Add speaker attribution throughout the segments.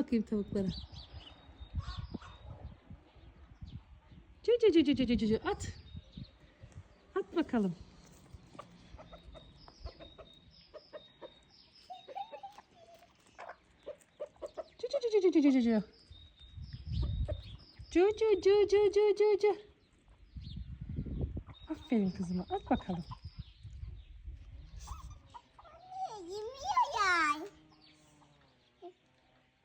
Speaker 1: bakayım tavuklara. Cü cü cü cü cü cü. At. At bakalım. Cü cü cü cü cü cü cü. Cü cü cü cü cü cü cü. Aferin kızıma. At bakalım.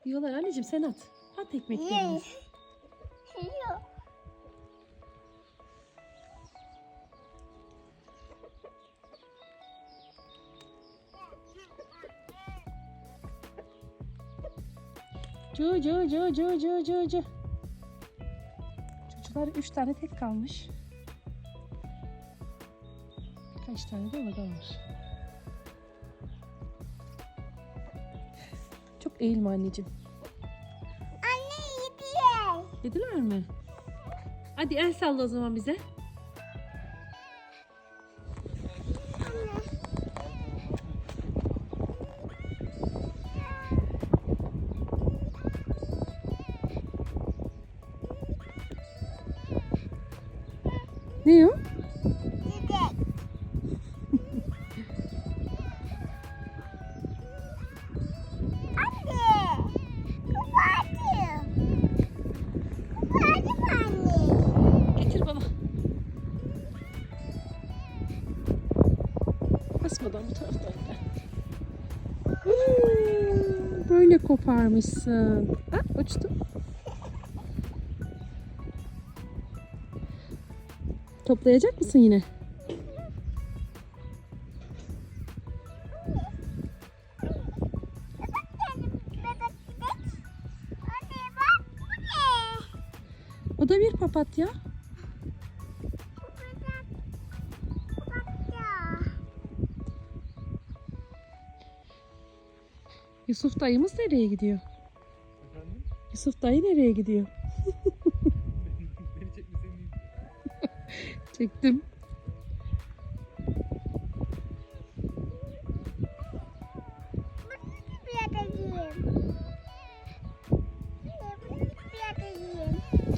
Speaker 1: Yiyorlar anneciğim sen at. At ekmeklerini. Cu cu cu cu cu cu cu. Çocuklar üç tane tek kalmış. Birkaç tane de orada var. Eğilme anneciğim.
Speaker 2: Anne yediler.
Speaker 1: Yediler mi? Hadi el salla o zaman bize. Ne o? Koparmışsın. Ha, uçtu. Toplayacak mısın yine? O da bir papatya. Yusuf dayımız nereye gidiyor?
Speaker 3: Efendim?
Speaker 1: Yusuf dayı nereye gidiyor?
Speaker 3: Beni.
Speaker 1: Çektim.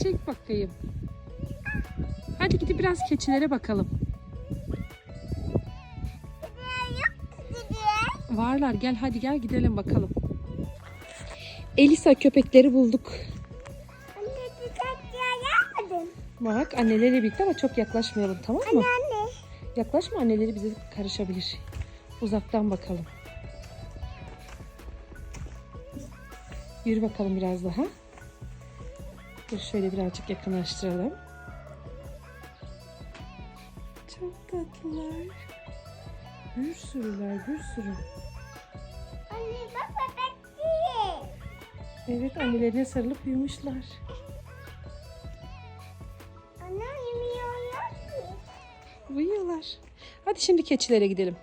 Speaker 1: Çek bakayım. Hadi gidip biraz keçilere bakalım. Varlar gel hadi gel gidelim bakalım. Elisa köpekleri bulduk.
Speaker 2: Anne dikkatli yapmadın.
Speaker 1: Bak anneleriyle birlikte ama çok yaklaşmayalım tamam mı?
Speaker 2: Anne.
Speaker 1: Yaklaşma anneleri bize karışabilir. Uzaktan bakalım. Yürü bakalım biraz daha. Dur şöyle birazcık yakınlaştıralım. Çok tatlılar. Bir sürüler bir sürü. Evet annelerine sarılıp uyumuşlar.
Speaker 2: Anne yok ki.
Speaker 1: Uyuyorlar. Hadi şimdi keçilere gidelim.